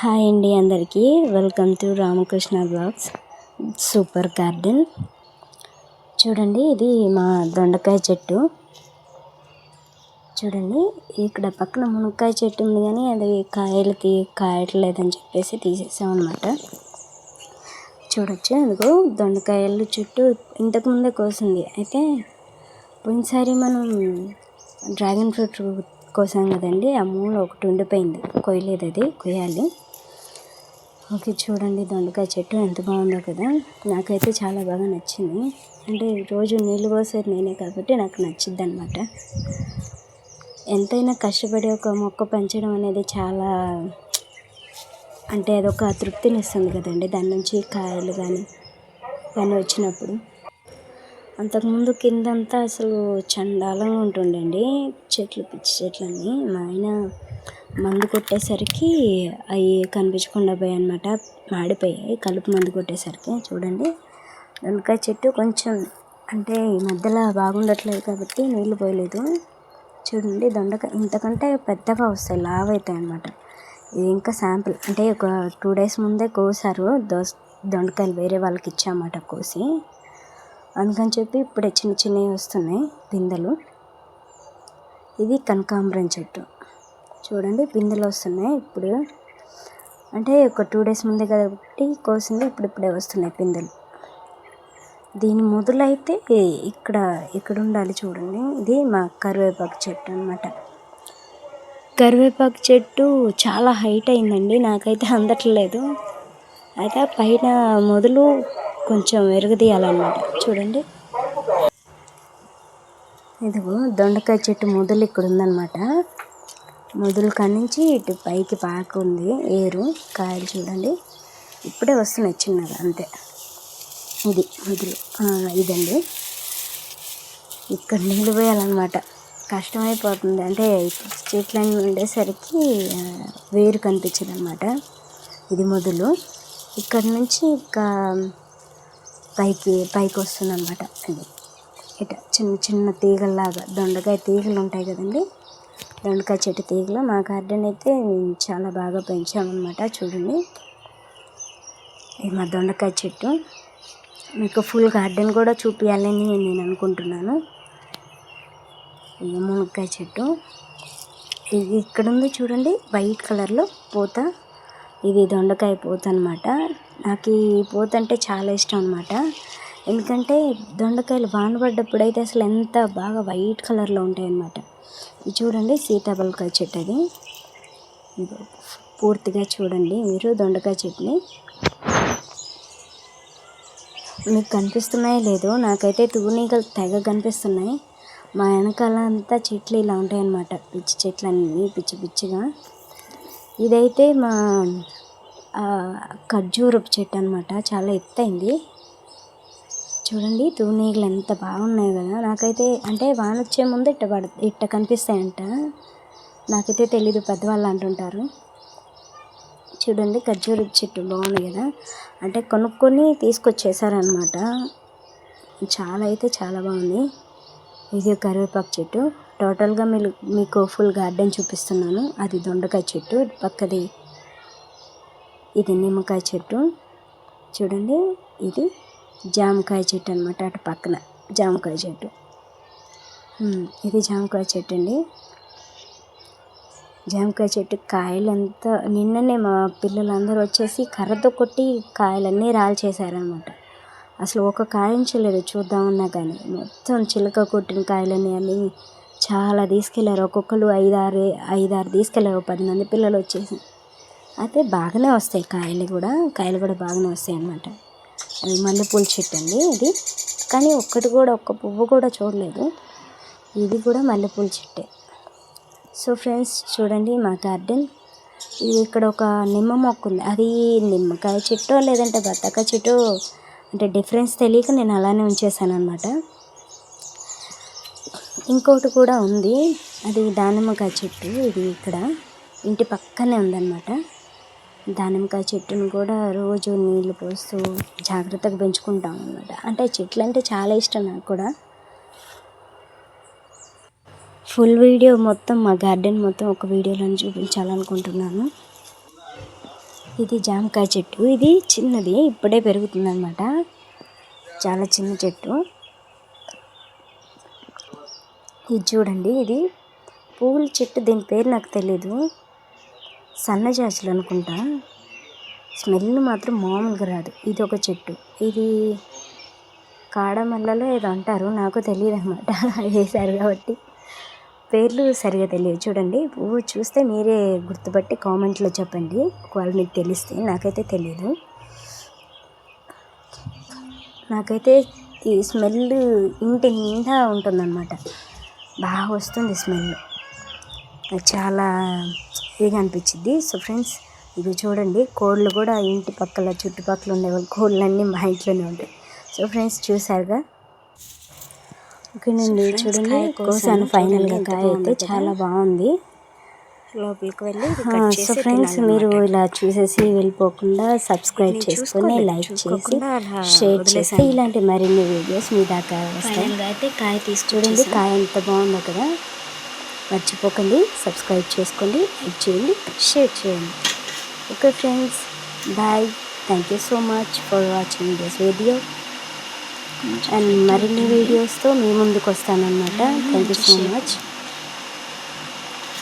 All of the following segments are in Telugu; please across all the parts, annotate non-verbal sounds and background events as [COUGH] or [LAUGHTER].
హాయ్ అండి అందరికీ. Welcome to Ramakrishna blogs super garden చూడండి ఇది మా దొండకాయ చెట్టు. చూడండి ఇక్కడ పక్కన మునక్కాయ చెట్టు ఉంది కానీ అది కాయలు తీ కాయట్లేదని చెప్పేసి తీసేసాం అనమాట చూడొచ్చు అందుకో దొండకాయలు చుట్టూ ఇంతకుముందే కోసింది. అయితే పోయినసారి మనం డ్రాగన్ ఫ్రూట్ కోసాం కదండి ఆ మూల ఒకటి ఉండిపోయింది. కొయ్యలేదు అది కొయ్యాలి. ఓకే చూడండి దొండకాయ చెట్టు ఎంత బాగుందో కదా. నాకైతే చాలా బాగా నచ్చింది. అంటే రోజు నీళ్ళు పోసేది నేనే కాబట్టి నాకు నచ్చిద్ది అనమాట ఎంతైనా కష్టపడి ఒక మొక్క పెంచడం అనేది చాలా అంటే అదొక తృప్తిని ఇస్తుంది కదండి. దాని నుంచి కాయలు కానీ కానీ వచ్చినప్పుడు. అంతకుముందు కిందంతా అసలు చండాలంగా ఉంటుండండి. చెట్లు పిచ్చి చెట్లన్నీ. మా ఆయన మందు కొట్టేసరికి అవి కనిపించకుండా పోయాయి అనమాట మాడిపోయాయి. కలుపు మందు కొట్టేసరికి. చూడండి. దొండకాయ చెట్టు కొంచెం అంటే ఈ మధ్యలో బాగుండట్లేదు కాబట్టి నీళ్ళు పోయలేదు. చూడండి. దొండకాయ ఇంతకంటే పెద్దగా వస్తాయి. లావ్ అవుతాయి అనమాట ఇది ఇంకా శాంపుల్. అంటే ఒక టూ డేస్ ముందే కోసారు. దోస్ దొండకాయలు వేరే వాళ్ళకి ఇచ్చామాట కోసి. అందుకని చెప్పి ఇప్పుడే చిన్న చిన్నవి వస్తున్నాయి. పిందెలు ఇది కనకాంబరం చెట్టు. చూడండి పిందెలు వస్తున్నాయి ఇప్పుడు. అంటే ఒక టూ డేస్ ముందే కాబట్టి కోసింది ఇప్పుడిప్పుడే వస్తున్నాయి పిందెలు దీని మొదలైతే ఇక్కడ ఇక్కడ ఉండాలి చూడండి. ఇది మా కరివేపాకు చెట్టు అనమాట కరివేపాకు చెట్టు చాలా హైట్ అయిందండి నాకైతే అందట్లేదు. అయితే పైన మొదలు కొంచెం ఎరగదీయాలన్నమాట. చూడండి. ఇదిగో దొండకాయ చెట్టు మొదలు ఇక్కడ ఉందన్నమాట మొదలు నుంచి ఇటు పైకి పాకు ఉంది. ఏరు కాయలు చూడండి. ఇప్పుడే వస్తున్నాయి చిన్నగా అంతే. ఇది మొదలు ఇదండి. ఇక్కడ నీళ్ళు పోయాలన్నమాట. కష్టమైపోతుంది. అంటే చెట్లన్నీ ఉండేసరికి వేరు కనిపించదు అనమాట ఇది మొదలు ఇక్కడ నుంచి ఇంకా పైకి పైకి వస్తుంది అనమాట అది ఇట చిన్న చిన్న తీగల్లాగా దొండకాయ తీగలు ఉంటాయి కదండి. దొండకాయ చెట్టు తీగలు మా గార్డెన్ అయితే చాలా బాగా పెంచామన్నమాట చూడండి. ఇది మా దొండకాయ చెట్టు. మీకు ఫుల్ గార్డెన్ కూడా చూపించాలని నేను అనుకుంటున్నాను. ఇది మునక్కాయ చెట్టు. ఇది ఇక్కడ ఉంది చూడండి వైట్ కలర్లో పూత. ఇది దొండకాయ పూత అనమాట నాకు ఈ పూత అంటే చాలా ఇష్టం అనమాట ఎందుకంటే దొండకాయలు వాన పడ్డప్పుడు అయితే అసలు ఎంత బాగా వైట్ కలర్లో ఉంటాయి అన్నమాట ఇది చూడండి సీతాఫలకాయ చెట్టు అది పూర్తిగా చూడండి మీరు దొండకాయ చెట్టుని మీకు కనిపిస్తున్నాయో లేదో నాకైతే తూనీగలు తెగ కనిపిస్తున్నాయి. మా వెనకాల అంతా చెట్లు ఇలా ఉంటాయన్నమాట. పిచ్చి పిచ్చి చెట్లన్నీ పిచ్చి పిచ్చిగా. ఇదైతే మా ఖర్జూరపు చెట్టు అనమాట చాలా ఎత్తైంది. చూడండి తూనీగలు ఎంత బాగున్నాయి కదా. నాకైతే అంటే వాన వచ్చే ముందు ఇట్ట పడ ఇట్ట కనిపిస్తాయంట. నాకైతే తెలీదు పెద్దవాళ్ళు అంటుంటారు. చూడండి ఖర్జూర చెట్టు బాగుంది కదా. అంటే కొనుక్కొని తీసుకొచ్చేసారనమాట చాలా అయితే చాలా బాగుంది. ఇది కరివేపాకు చెట్టు. టోటల్గా మీరు మీకు ఫుల్ గార్డెన్ చూపిస్తున్నాను. అది దొండకాయ చెట్టు పక్కది ఇది నిమ్మకాయ చెట్టు. చూడండి ఇది జామకాయ చెట్టు అనమాట అటు పక్కన జామకాయ చెట్టు. ఇది జామకాయ చెట్టు అండి. జామకాయ చెట్టు కాయలంతా నిన్ననే మా పిల్లలందరూ వచ్చేసి కర్రతో కొట్టి కాయలన్నీ రాల్చేశారనమాట అసలు ఒక కాయించలేదు చూద్దామన్నా కానీ. మొత్తం చిలక కొట్టిన కాయలన్నీ అని చాలా తీసుకెళ్ళారు ఒక్కొక్కరు ఐదారు ఐదారు తీసుకెళ్ళారు. పది మంది పిల్లలు వచ్చేసి. అయితే బాగానే వస్తాయి కాయలు కూడా. కాయలు కూడా బాగానే వస్తాయి అన్నమాట అది మల్లెపూల చెట్టు అండి ఇది. కానీ ఒక్కటి కూడా ఒక్క పువ్వు కూడా చూడలేదు. ఇది కూడా మల్లెపూల చెట్టే. సో ఫ్రెండ్స్ చూడండి మా గార్డెన్. ఇక్కడ ఒక నిమ్మ మొక్క ఉంది. అది నిమ్మకాయ చెట్టు లేదంటే బత్తాకాయ చెట్టు అంటే డిఫరెన్స్ తెలియక నేను అలానే ఉంచేసాను అనమాట ఇంకొకటి కూడా ఉంది. అది దానిమ్మకాయ చెట్టు. ఇది ఇక్కడ ఇంటి పక్కనే ఉందన్నమాట. దానిమ్మకాయ చెట్టును కూడా రోజు నీళ్ళు పోస్తూ జాగ్రత్తగా పెంచుకుంటాం అనమాట అంటే చెట్లు అంటే చాలా ఇష్టం నాకు కూడా. ఫుల్ వీడియో మొత్తం మా గార్డెన్ మొత్తం ఒక వీడియోలో చూపించాలనుకుంటున్నాను. ఇది జామకాయ చెట్టు. ఇది చిన్నది ఇప్పుడే పెరుగుతుందన్నమాట. చాలా చిన్న చెట్టు. ఇది చూడండి ఇది పువ్వుల చెట్టు దీని పేరు నాకు తెలీదు. సన్నజాజులు అనుకుంటా. స్మెల్ మాత్రం మామూలుగా రాదు. ఇది ఒక చెట్టు. ఇది కాడమల్లలో ఏదో అంటారు నాకు తెలియదు అనమాట [LAUGHS] వేశారు కాబట్టి. పేర్లు సరిగా తెలియదు. చూడండి. పువ్వు చూస్తే మీరే గుర్తుపట్టి కామెంట్లో చెప్పండి. ఒకవేళ మీకు తెలిస్తే. నాకైతే తెలియదు నాకైతే ఈ స్మెల్ ఇంటి నిండా ఉంటుందన్నమాట. బాగా వస్తుంది స్మెల్. చాలా ఇదిగా అనిపించింది. సో ఫ్రెండ్స్ ఇది చూడండి కోళ్ళు కూడా ఇంటి పక్కల చుట్టుపక్కల ఉండే కోళ్ళన్నీ మా ఇంట్లోనే ఉంటాయి సో ఫ్రెండ్స్ చూసారుగా ఓకేనండి చూడండి కోసాను ఫైనల్గా కాయ అయితే చాలా బాగుంది. లోపలికి వెళ్ళి సో ఫ్రెండ్స్ మీరు ఇలా చూసేసి వెళ్ళిపోకుండా సబ్స్క్రైబ్ చేసుకొని లైక్ చేసి షేర్ చేస్తే ఇలాంటి మరిన్ని వీడియోస్ మీ దాకా వస్తాయి. అయితే కాయ తీసి చూడండి కాయ ఎంత బాగుందో కదా. మర్చిపోకండి సబ్స్క్రైబ్ చేసుకోండి లైక్ చేయండి షేర్ చేయండి. Okay friends bye thank you so much for watching this video and మరిన్ని వీడియోస్తో మీ ముందుకు వస్తానన్నమాట. థ్యాంక్ యూ సో మచ్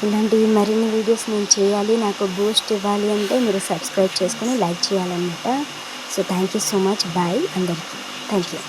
ఇలాంటి మరిన్ని వీడియోస్ నేను చేయాలి నాకు బూస్ట్ ఇవ్వాలి అంటే మీరు సబ్స్క్రైబ్ చేసుకొని లైక్ చేయాలన్నమాట. So thank you so much bye అందరికీ. Thank you